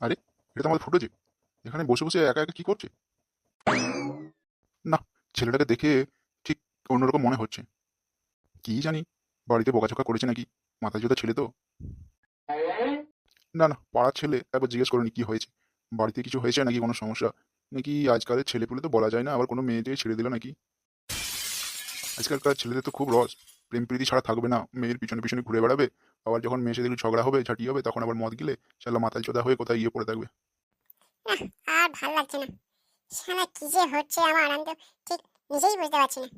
আরে, এটা তো আমাদের ফুটেছে এখানে বসে বসে একা একা কি করছে? না, ছেলেটাকে দেখে ঠিক অন্যরকম মনে হচ্ছে। কি জানি, বাড়িতে বকাঝকা করেছে নাকি? মাথা জোতা ছেলে তো। না না, পাড়ার ছেলে, একবার জিজ্ঞেস করেনি কি হয়েছে। বাড়িতে কিছু হয়েছে নাকি কোনো সমস্যা? নাকি আজকালের ছেলেপুলে তো বলা যায় না, আবার কোনো মেয়েকে ছেড়ে দিল নাকি? আজকালকার ছেলেদের তো খুব রস। প্রেম প্রীতি ছাড়া থাকবে না। মেয়ের পিছনে পিছনে ঘুরে বেড়াবে। আবার যখন মেয়ের সাথে ঝগড়া হবে ঝাঁটি হবে তখন আবার মদ গিলে শালা মাথায় চোদা হয়ে কোথায় গিয়ে পড়ে থাকবে? আর ভালো লাগছে না। শালা কি যে হচ্ছে আমার আমি তো ঠিক নিজেই বুঝতে পারছি না।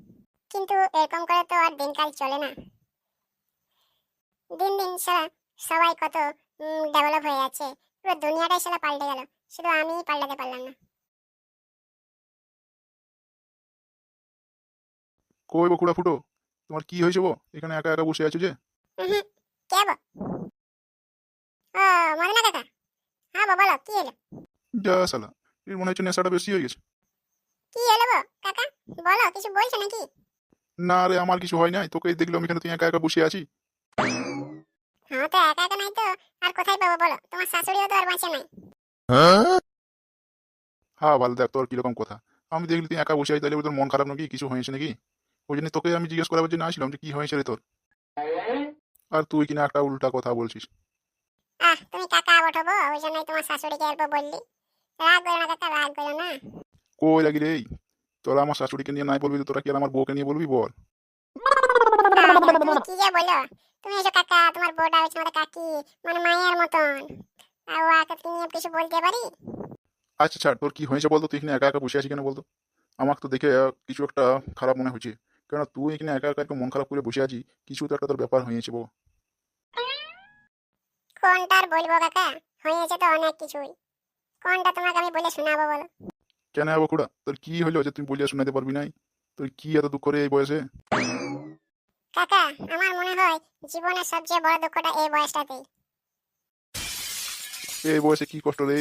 কিন্তু এরকম করে তো আর দিনকাল চলে না। দিন দিন শালা সবাই কত ডেভেলপ হয়ে যাচ্ছে। পুরো দুনিয়াটাই শালা পাল্টে গেল। শুধু আমিই পাল্টাতে পারলাম না। কই বকুড়া ফুটো? তোমার কি হয়েছে বো এখানে একা একা বসে আছো যে? হ্যাঁ যা শালা এর মনে হচ্ছে নেশাটা বেশি হয়ে গেছে। কি হলো গো কাকা? বলো কিছু বলছো নাকি? না রে আমার কিছু হয় নাই তোকে দেখলাম এখানে তুই একা একা বসে আছি। হ্যাঁ তো একা একা নাই তো আর কোথায় পাবো বলো? তোমার শাশুড়িও তো আর বাঁচে নাই। হ্যাঁ ভালো দেখ তোর কীরকম কথা। আমি দেখলি তুই একা বসে আছি তাহলে তোর মন খারাপ নাকি? কিছু হয়েছে নাকি? ওই জন্য তোকে আমি জিজ্ঞেস করার জন্য আসলাম যে কি হয়েছে রে তোর? আর তুই কিনা একটা উল্টা কথা বলছিস। আহ তুমি কাকা ওঠবো ওই জন্যই তোমার শাশুড়িকে অল্প বললি। রাগ করো না কাকা রাগ করো না। কই লাগি রে? তোরা আমার শাশুড়িকে নিয়ে নাই বলবি তো তোরা কি আর আমার বউকে নিয়ে বলবি বল? কি যে বলো? তুমি এসো কাকা তোমার বউটা হচ্ছে আমাদের কাকি মানে মায়ের মতন। আর ও আগে নিয়ে কিছু বলতে পারি? আচ্ছা ছাড় তোর কি হয়েছে বলতো? তুই এখানে একা একা বসে আছিস কেন বলতো? আমাকে তো দেখে কিছু একটা খারাপ মনে হচ্ছে কেন তুই এখানে একা একা একটু মন খারাপ করে বসে আছিস কিছু তো একটা তোর ব্যাপার হয়েছে বউ কোনটা আর বলব কাকা? হয়েছে তো অনেক কিছুই। কোনটা তোমাকে আমি বলে শোনাবো বলো? কেন বকুড়া তোর কি হলো যে তুই বলিয়া শোনাতে পারবি নাই? তোর কি এত দুঃখ রে এই বয়সে? কাকা আমার মনে হয় জীবনের সবচেয়ে বড় দুঃখটা এই বয়সটাতেই। এই বয়সে কি কষ্ট রে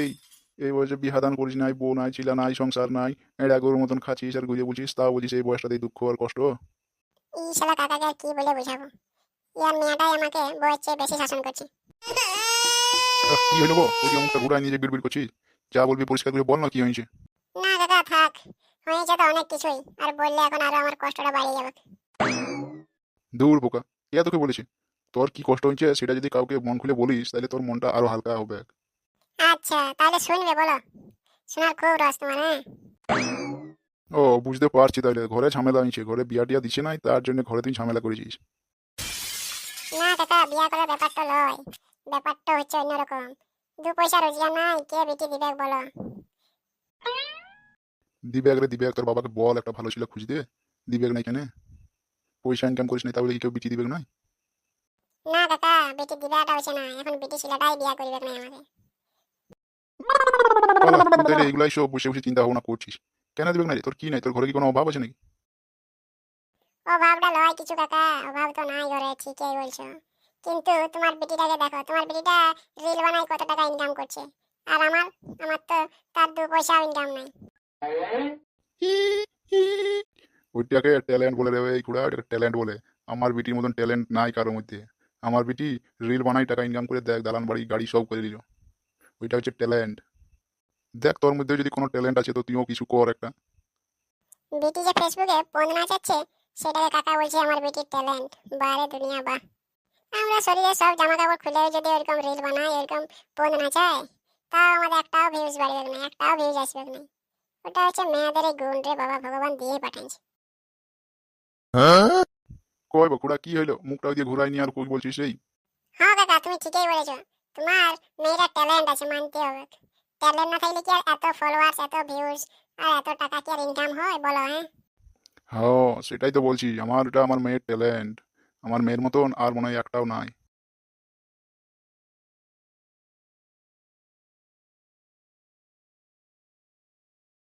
এই? বয়সে বিহাদান করিস নাই বউ নাই ছিলা নাই সংসার নাই এড়া গরুর মতন খাচ্ছিস আর গুজে বুঝিস তাও বলছিস এই বয়সটাতেই দুঃখ আর কষ্ট। এই শালা কাকাকে আর কি বলে বুঝাবো? ইয়ার মেয়েটাই আমাকে বউয়ের চেয়ে বেশি শাসন করছে। কি হলো গো? তুই অমুকটা নিয়ে বিড়বিড় করছিস? যা বলবি পরিষ্কার করে বল না কি হয়েছে। না কাকা থাক। হয়েছে তো অনেক কিছুই আর বললে এখন আরও আমার কষ্টটা বাড়িয়ে যাবে। দূর বোকা ইয়া তোকে বলেছে? তোর কি কষ্ট হয়েছে? সেটা যদি কাউকে মন খুলে বলিস তাহলে তোর মনটা আরও হালকা হবে। আচ্ছা তাহলে শুনবে বলো। শোনার খুব রস তোমার হ্যাঁ? ও বুঝতে পারছি তাহলে। ঘরে ঝামেলা হয়েছে ঘরে বিয়া টিয়া দিচ্ছে নাই তার জন্য ঘরে তুই ঝামেলা করেছিস। না কাকা বিয়া করার ব্যাপারটা লয়। ব্যাপারটা হচ্ছে অন্যরকম। দু পয়সা রোজগার নাই কে বিটি দিবে বলো। দিবে রে দিবে তোর বাবাকে বল একটা ভালো ছিল খুঁজ দিয়ে দিবে না কেন? পয়সা ইনকাম করিস না তাহলে কেউ বিটি দিবে না না কাকা বিটি দিবাটা হচ্ছে না। এখন বিটি ছেলেটাই বিয়া করিবে না আমাকে। এগুলাই সব বসে বসে চিন্তা ভাবনা করছিস কেন দিবে না রে? তোর কি নাই তোর ঘরে কি কোনো অভাব আছে নাকি অভাবটা লয় কিছু কাকা অভাব তো নাই ঘরে ঠিকই বলছো কিন্তু তোমার বিটিটাকে দেখো তোমার বিটিটা রিল বানাই কত টাকা ইনকাম করছে আর আমার আমার তো তার দু ইনকাম নাই ওইটাকে ট্যালেন্ট বলে দেবে এই খুড়া ওইটাকে ট্যালেন্ট বলে আমার বিটির মতন ট্যালেন্ট নাই কারোর মধ্যে আমার বিটি রিল বানাই টাকা ইনকাম করে দেখ দালান বাড়ি গাড়ি সব করে দিল ওইটা হচ্ছে ট্যালেন্ট দেখ তোর মধ্যে যদি কোনো ট্যালেন্ট আছে তো তুইও কিছু কর একটা। বিটি যে ফেসবুকে পোন নাচাচ্ছে সেটাকে কাকা বলছে আমার বিটির ট্যালেন্ট বাইরে দুনিয়া বাহ। আমরা শরীরে সব জামা কাপড় খুলে যদি এরকম রিল বানাই এরকম পোন নাচাই তাও আমাদের একটাও ভিউজ বাড়বে না একটাও ভিউজ আসবে না। ওটা হচ্ছে মেয়েদের এই গুণ রে বাবা ভগবান দিয়ে পাঠাইছে। কই বাকুড়া কি হইল? মুখটা দিয়ে ঘুরাই নিয়ে আর কই বলছিস এই হ্যাঁ কাকা তুমি ঠিকই বলেছ। তোমার মেয়েরা ট্যালেন্ট আছে মানতে হবে। ট্যালেন্ট না থাকলে কি আর এত ফলোয়ার্স এত ভিউজ আর এত টাকা কি আর ইনকাম হয় বলো হ্যাঁ? হ্যাঁ সেটাই তো বলছি। আমার, এটা আমার মেয়ের ট্যালেন্ট আমার মেয়ের মতন আর মনে হয় একটাও নাই।